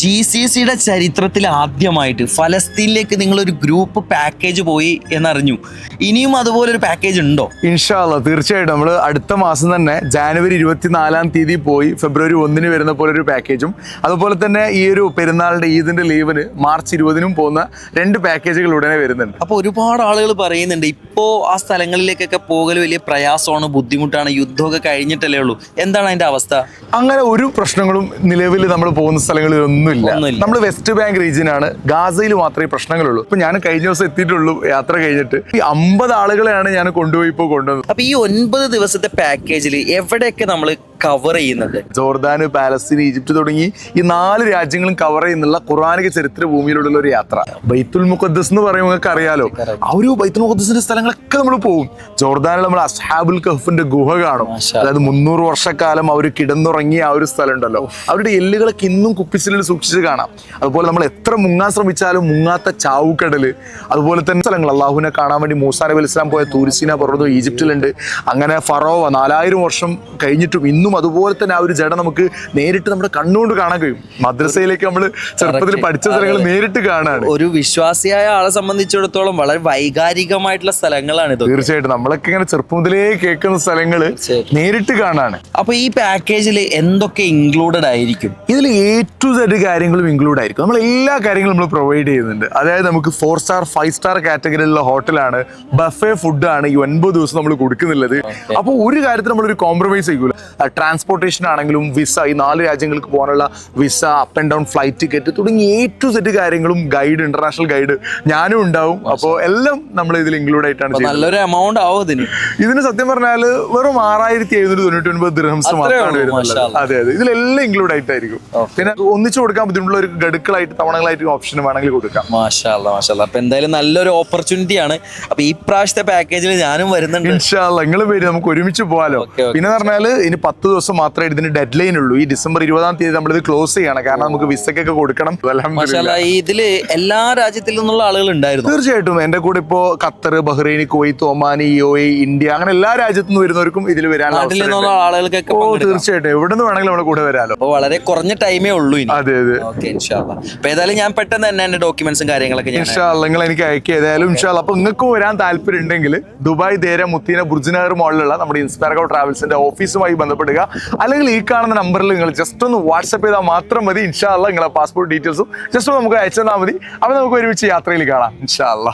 G C സിയുടെ ചരിത്രത്തിൽ ആദ്യമായിട്ട് ഫലസ്തീനിലേക്ക് നിങ്ങൾ ഒരു ഗ്രൂപ്പ് പാക്കേജ് പോയി എന്നറിഞ്ഞു. ഇനിയും അതുപോലെ ഒരു പാക്കേജ് ഉണ്ടോ? ഇൻഷാല്ല തീർച്ചയായിട്ടും. നമ്മൾ അടുത്ത മാസം തന്നെ ജാനുവരി ഇരുപത്തിനാലാം തീയതി പോയി ഫെബ്രുവരി ഒന്നിന് വരുന്ന പോലെ ഒരു പാക്കേജും അതുപോലെ തന്നെ ഈ ഒരു പെരുന്നാളിന്റെ ഈദിന്റെ ലീവിന് മാർച്ച് ഇരുപതിനും പോകുന്ന രണ്ട് പാക്കേജുകൾ ഉടനെ വരുന്നുണ്ട്. അപ്പോൾ ഒരുപാട് ആളുകൾ പറയുന്നുണ്ട് ഇപ്പോൾ ആ സ്ഥലങ്ങളിലേക്കൊക്കെ പോകൽ വലിയ പ്രയാസമാണ് ബുദ്ധിമുട്ടാണ് യുദ്ധമൊക്കെ കഴിഞ്ഞിട്ടല്ലേ ഉള്ളൂ. എന്താണ് അതിന്റെ അവസ്ഥ? അങ്ങനെ ഒരു പ്രശ്നങ്ങളും നിലവിൽ നമ്മൾ പോകുന്ന സ്ഥലങ്ങളിൽ ഒന്നുമില്ല ഒന്നുമില്ല. നമ്മൾ വെസ്റ്റ് ബാങ്ക് റീജിയനാണ് ഗാസയിൽ മാത്രമേ പ്രശ്നങ്ങളുള്ളൂ. ഇപ്പൊ ഞാൻ കഴിഞ്ഞ ദിവസം എത്തിയിട്ടുള്ളൂ യാത്ര കഴിഞ്ഞിട്ട്. ഈ അമ്പത് ആളുകളെയാണ് ഞാൻ കൊണ്ടുപോയി ഇപ്പോൾ കൊണ്ടുവന്നത്. അപ്പൊ ഈ ഒൻപത് ദിവസത്തെ പാക്കേജിൽ എവിടെയൊക്കെ നമ്മൾ കവർ ചെയ്യുന്നത്. ജോർദാൻ പാലസ്തീൻ ഈജിപ്ത് തുടങ്ങി ഈ നാല് രാജ്യങ്ങളും കവർ ചെയ്യുന്നുള്ള ഖുറാനിക ചരിത്ര ഭൂമിയിലുള്ള ഒരു യാത്ര. ബൈത്തുൽ മുഖദ്ദസ് എന്ന് പറയുമ്പോൾ നിങ്ങൾക്ക് അറിയാലോ. ആ ഒരു ബൈത്തുൽ മുഖദ്ദസിന്റെ സ്ഥലങ്ങളൊക്കെ നമ്മൾ പോകും ജോർദാനിൽ നമ്മൾ അസ്ഹാബുൽ കഹഫിന്റെ ഗുഹ കാണും. അതായത് മുന്നൂറ് വർഷക്കാലം അവർ കിടന്നുറങ്ങിയ ആ ഒരു സ്ഥലം ഉണ്ടല്ലോ അവരുടെ എല്ലുകളൊക്കെ ഇന്നും കുപ്പിച്ചിലിൽ സൂക്ഷിച്ച് കാണാം. അതുപോലെ നമ്മൾ എത്ര മുങ്ങാൻ ശ്രമിച്ചാലും മുങ്ങാത്ത ചാവുക്കടൽ അതുപോലെ തന്നെ സ്ഥലങ്ങൾ. അള്ളാഹുവിനെ കാണാൻ വേണ്ടി മൂസാ നബി ഇസ്ലാം പോയ തൂരിസീന പർവതം ഈജിപ്തിലുണ്ട്. അങ്ങനെ ഫറോവ നാലായിരം വർഷം കഴിഞ്ഞിട്ടും ഇന്നും അതുപോലെ തന്നെ ആ ഒരു ജഡ നമുക്ക് നേരിട്ട് നമ്മുടെ കണ്ണുകൊണ്ട് കാണാൻ കഴിയും. മദ്രസയിലേക്ക് നമ്മൾ ചെറുപ്പത്തിൽ പഠിച്ച സ്ഥലങ്ങൾ നേരിട്ട് കാണാണ്. ഒരു വിശ്വാസിയായ ആളെ സംബന്ധിച്ചിടത്തോളം വളരെ വൈകാരികമായിട്ടുള്ള സ്ഥലങ്ങളാണ് ഇത് തീർച്ചയായിട്ടും. നമ്മളൊക്കെ ഇങ്ങനെ ചെറുപ്പം മുതലേ കേൾക്കുന്ന സ്ഥലങ്ങൾ നേരിട്ട് കാണാണ്. അപ്പൊ ഈ പാക്കേജിൽ എന്തൊക്കെ ഇൻക്ലൂഡഡ് ആയിരിക്കും? ഇതിൽ എ ടു സെഡ് കാര്യങ്ങളും ഇൻക്ലൂഡ് ആയിരിക്കും. നമ്മൾ എല്ലാ കാര്യങ്ങളും നമ്മൾ പ്രൊവൈഡ് ചെയ്യുന്നുണ്ട്. അതായത് നമുക്ക് ഫോർ സ്റ്റാർ ഫൈവ് സ്റ്റാർ കാറ്റഗറിയിലുള്ള ഹോട്ടലാണ് ബഫേ ഫുഡാണ് ഈ ഒൻപത് ദിവസം നമ്മൾ കൊടുക്കുന്നുള്ളത്. അപ്പോൾ ഒരു കാര്യത്തിൽ നമ്മളൊരു കോംപ്രമൈസ് ചെയ്യൂല. ട്രാൻസ്പോർട്ടേഷൻ ആണെങ്കിലും വിസ ഈ നാല് രാജ്യങ്ങൾക്ക് പോകാനുള്ള visa up and down flight ticket തുടങ്ങി എ ടു സെറ്റ് കാര്യങ്ങളും ഗൈഡ് ഇന്റർനാഷണൽ ഗൈഡ് ഞാനും ഉണ്ടാവും. അപ്പോൾ എല്ലാം നമ്മൾ ഇതിൽ ഇൻക്ലൂഡ് ആയിട്ടാണ് നല്ലൊരു എമൗണ്ട് ആവും ഇതിന്. ഇതിന് സത്യം പറഞ്ഞാൽ വെറും ആറായിരത്തി എഴുന്നൂറ്റി തൊണ്ണൂറ്റി ഒൻപത് ദിർഹംസ് മാത്രമാണ് വരുന്നത്. അതെ അതെ. ഇതിലെല്ലാം ഇൻക്ലൂഡ് ആയിട്ടായിരിക്കും. പിന്നെ ഒന്നിച്ചു കൊടുക്കാൻ ബുദ്ധിമുട്ടുള്ള ഒരു ഗഡുക്കളായിട്ട് തവണകളായിട്ട് ഓപ്ഷൻ വേണമെങ്കിൽ കൊടുക്കാം. മാഷാല്ല മാഷാല്ല അപ്പൊ എന്തായാലും നല്ലൊരു ഓപ്പർച്യൂണിറ്റി ആണ്. അപ്പൊ ഈ പ്രാവശ്യത്തെ പാക്കേജിൽ ഞാനും വരുന്നുണ്ട്. ഇൻഷാല്ല നിങ്ങൾ പേര് നമുക്ക് ഒരുമിച്ച് പോകാലോ. പിന്നെ പറഞ്ഞാൽ ഇനി പത്ത് ദിവസം മാത്രമേ ഇതിന് ഡെഡ് ലൈൻ ഉള്ളൂ. ഈ ഡിസംബർ ഇരുപതാം തീയതി നമ്മൾ ഇത് ക്ലോസ് ചെയ്യണം. കാരണം നമുക്ക് വിസക്കൊക്കെ കൊടുക്കണം. ഇതിൽ എല്ലാ രാജ്യത്തിൽ നിന്നുള്ള ആളുകൾ ഉണ്ടായിരുന്നു. തീർച്ചയായിട്ടും. എന്റെ കൂടെ ഇപ്പോ Qatar Bahrain Kuwait Oman U A India അങ്ങനെ എല്ലാ രാജ്യത്തു നിന്ന് വരുന്നവർക്കും ഇതിൽ ഉണ്ട്. ആളുകൾക്കൊക്കെ. തീർച്ചയായിട്ടും. എവിടെ നിന്ന് വേണമെങ്കിലും നമ്മുടെ കൂടെ വരാലോ. അപ്പോൾ വളരെ കുറഞ്ഞ ടൈമേ ഉള്ളൂ അതെ അതെ. അപ്പൊ ഏതായാലും ഞാൻ പെട്ടെന്ന് തന്നെ എന്റെ ഡോക്യുമെന്റ്സും കാര്യങ്ങളൊക്കെ നിങ്ങൾ എനിക്ക് അയക്കുക ഏതായാലും ഇൻഷാല്ല. അപ്പൊ നിങ്ങൾക്ക് വരാൻ താല്പര്യം ഉണ്ടെങ്കിൽ ദുബായ് ദേര മുത്തീന ബുർജിനഗർ മോളിലുള്ള നമ്മുടെ ഇൻസ്പയർഗോ ട്രാവൽസിന്റെ ഓഫീസുമായി ബന്ധപ്പെടുക. അല്ലെങ്കിൽ ഈ കാണുന്ന നമ്പറിൽ നിങ്ങൾ ജസ്റ്റ് ഒന്ന് വാട്സപ്പ് ചെയ്താൽ മാത്രം മതി. ഇൻഷാല്ല നിങ്ങളെ പാസ്പോർട്ട് ഡീറ്റെയിൽസും ജസ്റ്റ് നമുക്ക് അയച്ചു തന്നാൽ മതി. അപ്പൊ നമുക്ക് ഒരുമിച്ച് യാത്രയിൽ കാണാം. ഇൻഷാല്ല